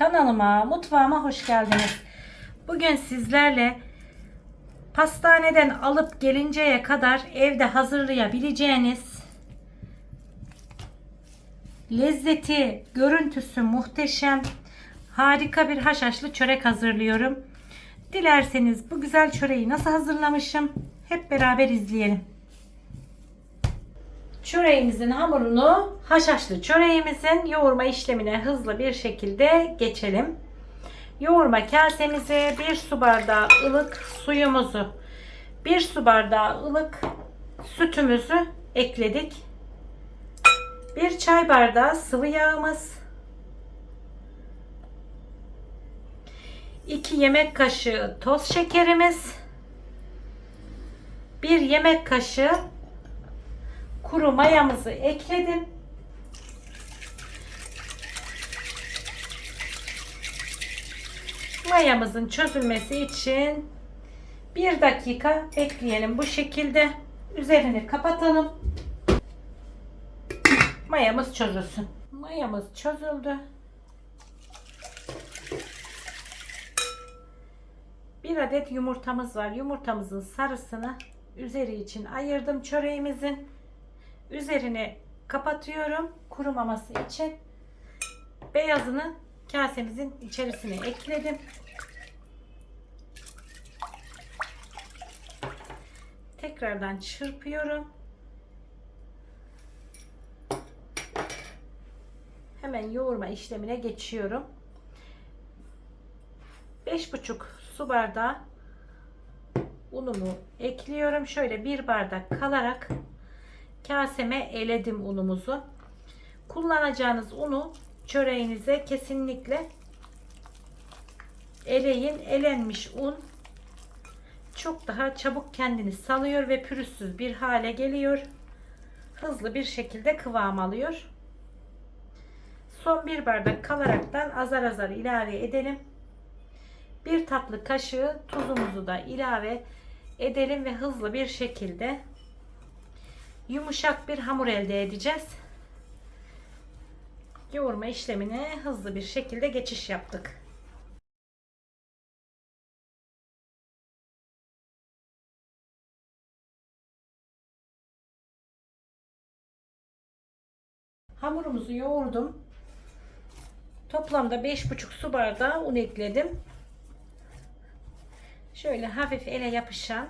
Kanalıma, mutfağıma hoş geldiniz. Bugün sizlerle pastaneden alıp gelinceye kadar evde hazırlayabileceğiniz lezzeti, görüntüsü muhteşem, harika bir haşhaşlı çörek hazırlıyorum. Dilerseniz bu güzel çöreği nasıl hazırlamışım hep beraber izleyelim. Çöreğimizin hamurunu haşhaşlı çöreğimizin yoğurma işlemine hızlı bir şekilde geçelim. Yoğurma kasemize 1 su bardağı ılık suyumuzu, 1 su bardağı ılık sütümüzü ekledik. 1 çay bardağı sıvı yağımız, 2 yemek kaşığı toz şekerimiz, 1 yemek kaşığı kuru mayamızı ekledim. Mayamızın çözülmesi için bir dakika bekleyelim bu şekilde. Üzerini kapatalım. Mayamız çözülsün. Mayamız çözüldü. Bir adet yumurtamız var. Yumurtamızın sarısını üzeri için ayırdım çöreğimizin. Üzerini kapatıyorum kurumaması için. Beyazını kasemizin içerisine ekledim. Tekrardan çırpıyorum. Hemen yoğurma işlemine geçiyorum. 5,5 su bardağı unumu ekliyorum. Şöyle bir bardak kalarak kaseme eledim unumuzu. Kullanacağınız unu çöreğinize kesinlikle eleyin. Elenmiş un çok daha çabuk kendini salıyor ve pürüzsüz bir hale geliyor. Hızlı bir şekilde kıvam alıyor. Son bir bardak kalaraktan azar azar ilave edelim. Bir tatlı kaşığı tuzumuzu da ilave edelim ve hızlı bir şekilde yumuşak bir hamur elde edeceğiz. Yoğurma işlemine hızlı bir şekilde geçiş yaptık. Hamurumuzu yoğurdum. Toplamda 5,5 su bardağı un ekledim. Şöyle hafif ele yapışan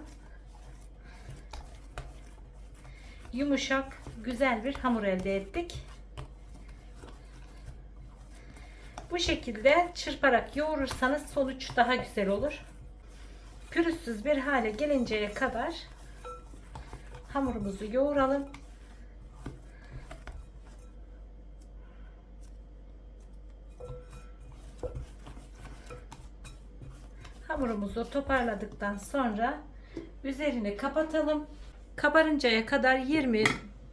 yumuşak, güzel bir hamur elde ettik. Bu şekilde çırparak yoğurursanız sonuç daha güzel olur. Pürüzsüz bir hale gelinceye kadar hamurumuzu yoğuralım. Hamurumuzu toparladıktan sonra üzerini kapatalım. Kabarıncaya kadar 20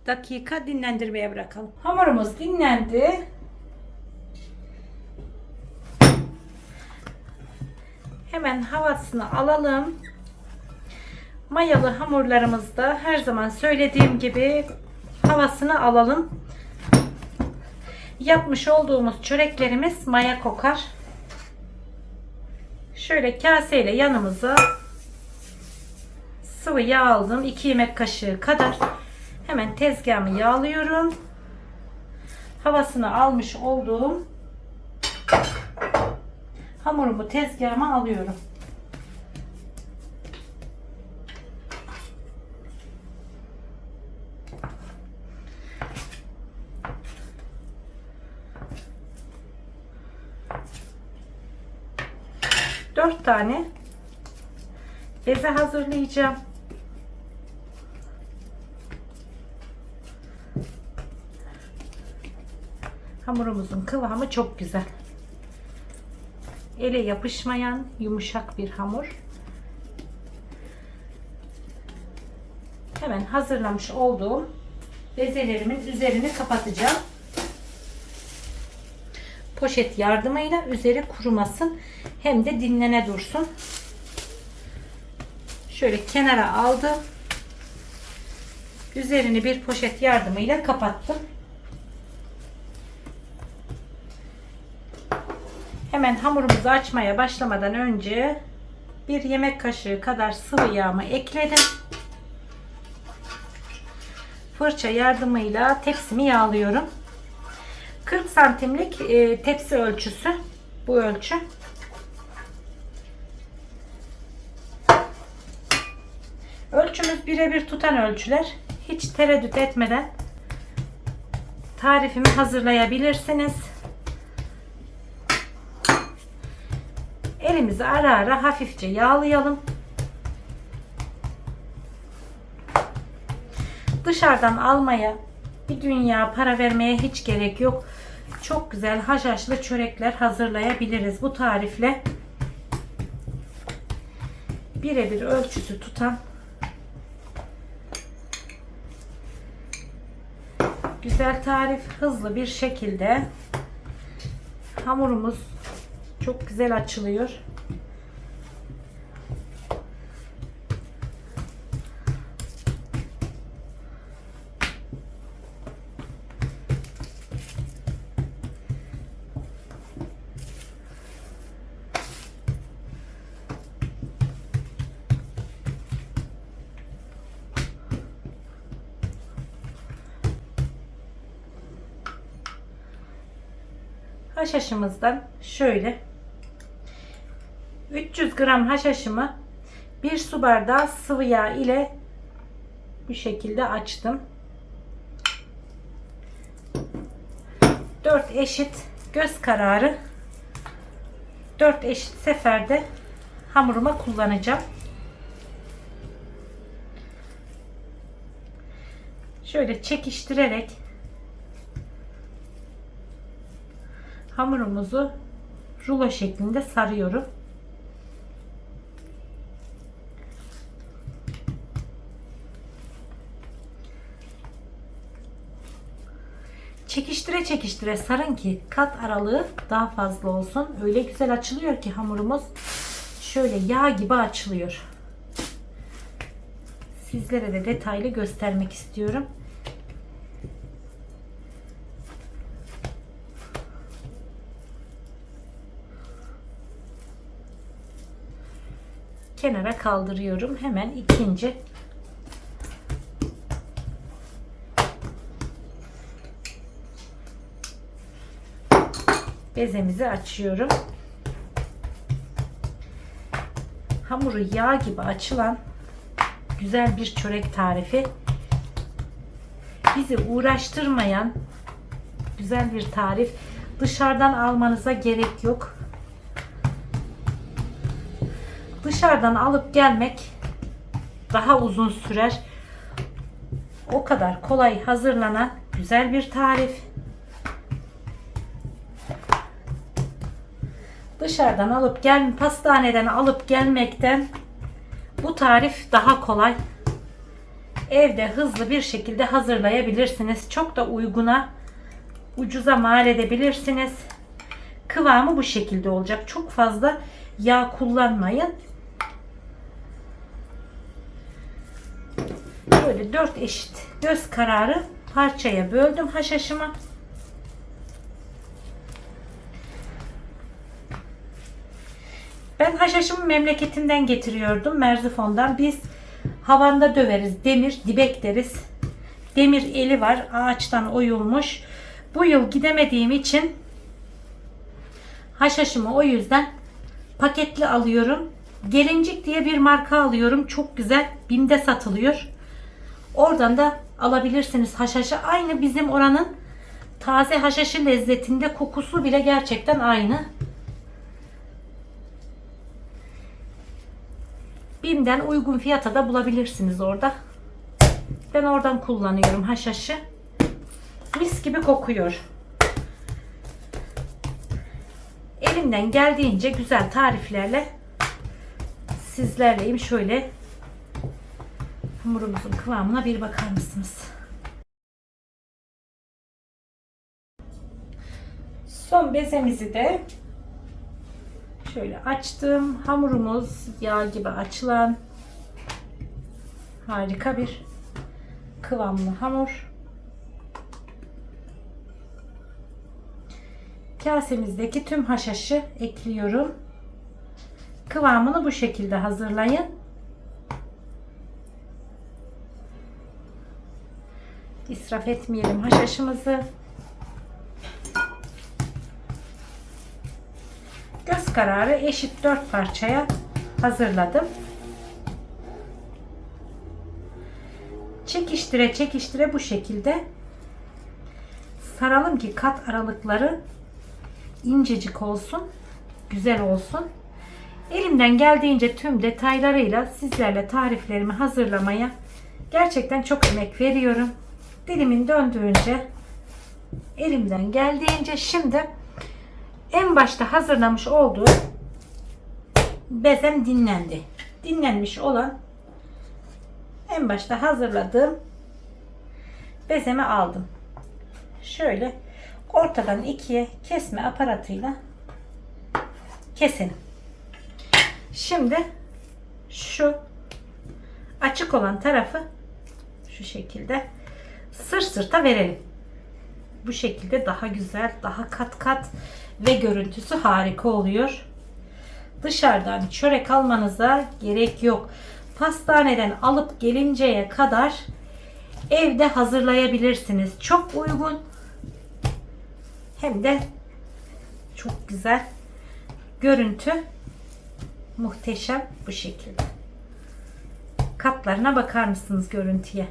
dakika dinlendirmeye bırakalım. Hamurumuz dinlendi. Hemen havasını alalım. Mayalı hamurlarımızda her zaman söylediğim gibi havasını alalım. Yapmış olduğumuz çöreklerimiz maya kokar. Şöyle kaseyle yanımıza sıvı yağ aldım. 2 yemek kaşığı kadar. Hemen tezgahımı yağlıyorum. Havasını almış olduğum hamurumu tezgahıma alıyorum. Dört tane beze hazırlayacağım. Hamurumuzun kıvamı çok güzel. Ele yapışmayan yumuşak bir hamur. Hemen hazırlamış olduğum bezelerimin üzerini kapatacağım. Poşet yardımıyla üzeri kurumasın hem de dinlene dursun. Şöyle kenara aldım. Üzerini bir poşet yardımıyla kapattım. Hemen hamurumuzu açmaya başlamadan önce bir yemek kaşığı kadar sıvı yağımı ekledim. Fırça yardımıyla tepsimi yağlıyorum. 40 santimlik e, tepsi ölçüsü bu ölçü. Ölçümüz birebir tutan ölçüler. Hiç tereddüt etmeden tarifimi hazırlayabilirsiniz. Elimizi ara ara hafifçe yağlayalım. Dışarıdan almaya bir dünya para vermeye hiç gerek yok. Çok güzel haşhaşlı çörekler hazırlayabiliriz bu tarifle. Birebir ölçüsü tutan güzel tarif hızlı bir şekilde hamurumuz çok güzel açılıyor. Haşhaşımızdan şöyle 300 gram haşhaşımı bir su bardağı sıvı yağ ile bu şekilde açtım. 4 eşit göz kararı 4 eşit seferde hamuruma kullanacağım. Şöyle çekiştirerek hamurumuzu rulo şeklinde sarıyorum. Çekiştire çekiştire sarın ki kat aralığı daha fazla olsun. Öyle güzel açılıyor ki hamurumuz şöyle yağ gibi açılıyor. Sizlere de detaylı göstermek istiyorum. kenara kaldırıyorum. Hemen ikinci bezemizi açıyorum. Hamuru yağ gibi açılan güzel bir çörek tarifi. Bizi uğraştırmayan güzel bir tarif. Dışarıdan almanıza gerek yok. Dışarıdan alıp gelmek daha uzun sürer. O kadar kolay hazırlanan güzel bir tarif. Dışarıdan alıp gel pastaneden alıp gelmekten bu tarif daha kolay. Evde hızlı bir şekilde hazırlayabilirsiniz. Çok da uyguna ucuza mal edebilirsiniz. Kıvamı bu şekilde olacak. Çok fazla yağ kullanmayın. Böyle dört eşit göz kararı parçaya böldüm haşhaşımı. Ben haşhaşımı memleketinden getiriyordum. Merzifon'dan. Biz havanda döveriz. Demir, dibek deriz. Demir eli var. Ağaçtan oyulmuş. Bu yıl gidemediğim için haşhaşımı o yüzden paketli alıyorum. Gelincik diye bir marka alıyorum. Çok güzel. Binde satılıyor. Oradan da alabilirsiniz haşhaşı. Aynı bizim oranın taze haşhaşı lezzetinde kokusu bile gerçekten aynı. Bim'den uygun fiyata da bulabilirsiniz orada. Ben oradan kullanıyorum haşhaşı. Mis gibi kokuyor. Elimden geldiğince güzel tariflerle sizlerleyim. Şöyle hamurumuzun kıvamına bir bakar mısınız? Son bezemizi de şöyle açtım. Hamurumuz yağ gibi açılan harika bir kıvamlı hamur. kasemizdeki tüm haşhaşı ekliyorum. Kıvamını bu şekilde hazırlayın. İsraf etmeyelim haşhaşımızı. Kararı eşit 4 parçaya hazırladım. Çekiştire çekiştire bu şekilde saralım ki kat aralıkları incecik olsun, güzel olsun. Elimden geldiğince tüm detaylarıyla sizlerle tariflerimi hazırlamaya gerçekten çok emek veriyorum. Dilimin döndüğünce elimden geldiğince şimdi en başta hazırlamış olduğum bezem dinlendi. Dinlenmiş olan en başta hazırladığım bezemi aldım. Şöyle ortadan ikiye kesme aparatıyla keselim. Şimdi şu açık olan tarafı şu şekilde sır sırta verelim. Bu şekilde daha güzel, daha kat kat ve görüntüsü harika oluyor. Dışarıdan çörek almanıza gerek yok. Pastaneden alıp gelinceye kadar evde hazırlayabilirsiniz. Çok uygun. Hem de çok güzel. Görüntü muhteşem bu şekilde. Katlarına bakar mısınız görüntüye?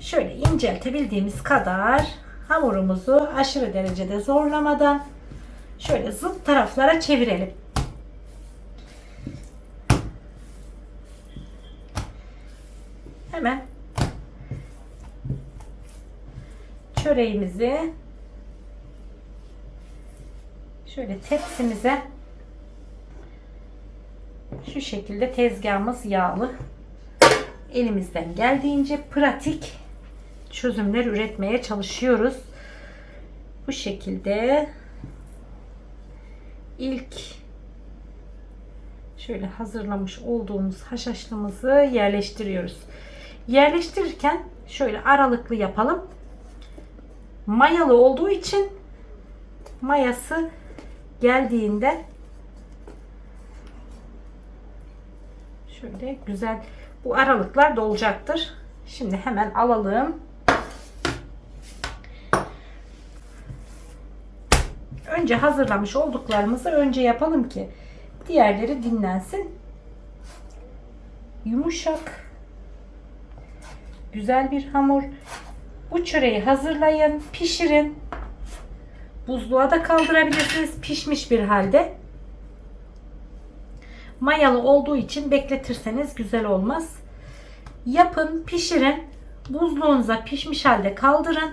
Şöyle inceltebildiğimiz kadar hamurumuzu aşırı derecede zorlamadan şöyle zıt taraflara çevirelim. Hemen çöreğimizi şöyle tepsimize şu şekilde tezgahımız yağlı. Elimizden geldiğince pratik çözümler üretmeye çalışıyoruz. Bu şekilde ilk şöyle hazırlamış olduğumuz haşhaşlımızı yerleştiriyoruz. Yerleştirirken şöyle aralıklı yapalım. Mayalı olduğu için mayası geldiğinde şöyle güzel bu aralıklar dolacaktır. Şimdi hemen alalım. Önce hazırlamış olduklarımızı önce yapalım ki diğerleri dinlensin. Yumuşak güzel bir hamur. Bu çöreği hazırlayın, pişirin. Buzluğa da kaldırabilirsiniz pişmiş bir halde. Mayalı olduğu için bekletirseniz güzel olmaz. Yapın, pişirin. Buzluğunuza pişmiş halde kaldırın.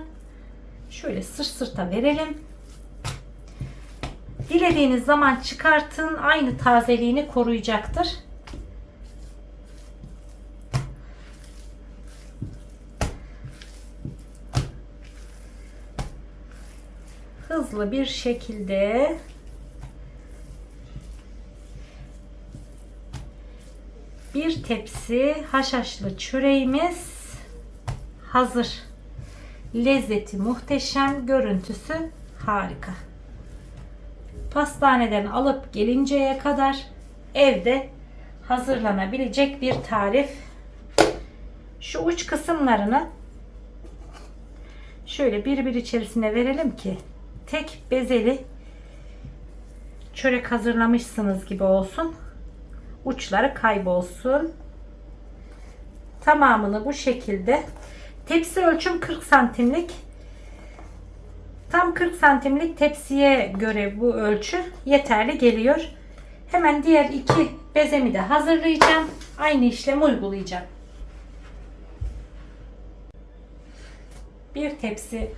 Şöyle sırt sırta verelim. Dilediğiniz zaman çıkartın. Aynı tazeliğini koruyacaktır. Hızlı bir şekilde bir tepsi haşhaşlı çöreğimiz hazır. Lezzeti muhteşem, görüntüsü harika. Pastaneden alıp gelinceye kadar evde hazırlanabilecek bir tarif. Şu uç kısımlarını şöyle bir bir içerisine verelim ki tek bezeli çörek hazırlamışsınız gibi olsun. Uçları kaybolsun. Tamamını bu şekilde tepsi ölçüm 40 santimlik tam 40 santimlik tepsiye göre bu ölçü yeterli geliyor. Hemen diğer iki bezemi de hazırlayacağım. Aynı işlemi uygulayacağım. Bir tepsi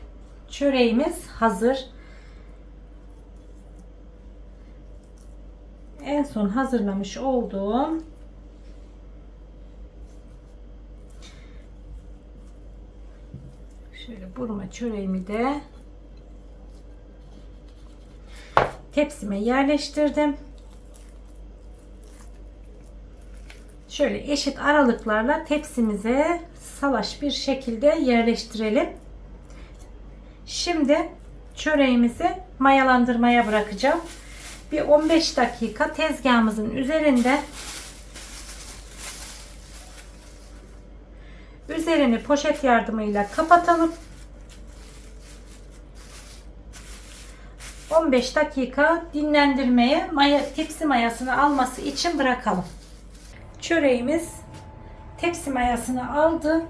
çöreğimiz hazır. En son hazırlamış olduğum şöyle burma çöreğimi de tepsime yerleştirdim. Şöyle eşit aralıklarla tepsimize salaş bir şekilde yerleştirelim. Şimdi çöreğimizi mayalandırmaya bırakacağım. Bir 15 dakika tezgahımızın üzerinde üzerini poşet yardımıyla kapatalım. 15 dakika dinlendirmeye maya, tepsi mayasını alması için bırakalım. Çöreğimiz tepsi mayasını aldı.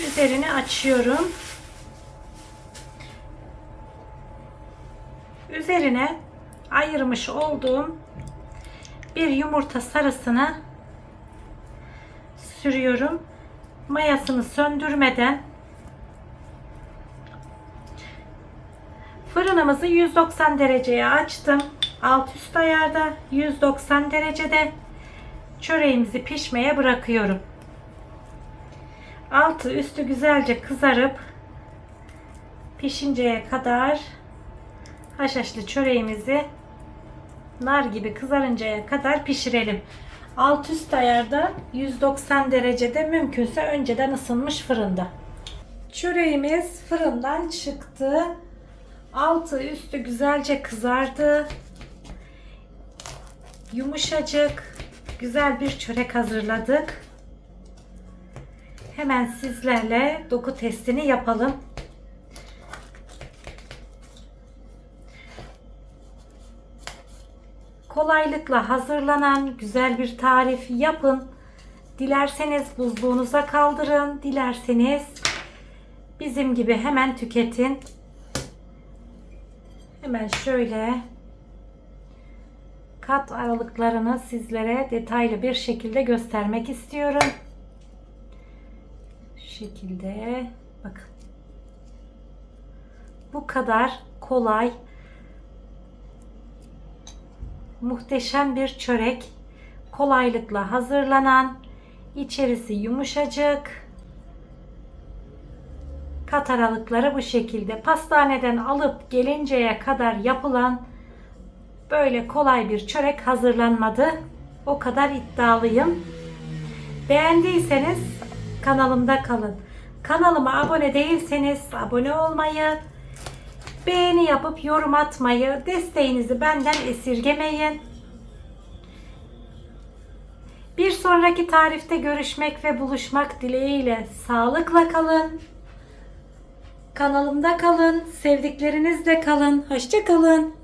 Üzerini açıyorum. Üzerine ayırmış olduğum bir yumurta sarısını sürüyorum. Mayasını söndürmeden Fırınımızı 190 dereceye açtım. Alt üst ayarda 190 derecede çöreğimizi pişmeye bırakıyorum. Altı üstü güzelce kızarıp pişinceye kadar haşhaşlı çöreğimizi nar gibi kızarıncaya kadar pişirelim. Alt üst ayarda 190 derecede mümkünse önceden ısınmış fırında. Çöreğimiz fırından çıktı. Altı üstü güzelce kızardı. Yumuşacık, güzel bir çörek hazırladık. Hemen sizlerle doku testini yapalım. Kolaylıkla hazırlanan güzel bir tarif yapın. Dilerseniz buzluğunuza kaldırın, dilerseniz bizim gibi hemen tüketin. Hemen şöyle kat aralıklarını sizlere detaylı bir şekilde göstermek istiyorum. Şu şekilde bakın. Bu kadar kolay muhteşem bir çörek. Kolaylıkla hazırlanan, içerisi yumuşacık. Kat aralıkları bu şekilde. Pastaneden alıp gelinceye kadar yapılan böyle kolay bir çörek hazırlanmadı. O kadar iddialıyım. Beğendiyseniz kanalımda kalın. Kanalıma abone değilseniz abone olmayı, beğeni yapıp yorum atmayı, desteğinizi benden esirgemeyin. Bir sonraki tarifte görüşmek ve buluşmak dileğiyle sağlıkla kalın. Kanalımda kalın, sevdiklerinizle kalın. Hoşça kalın.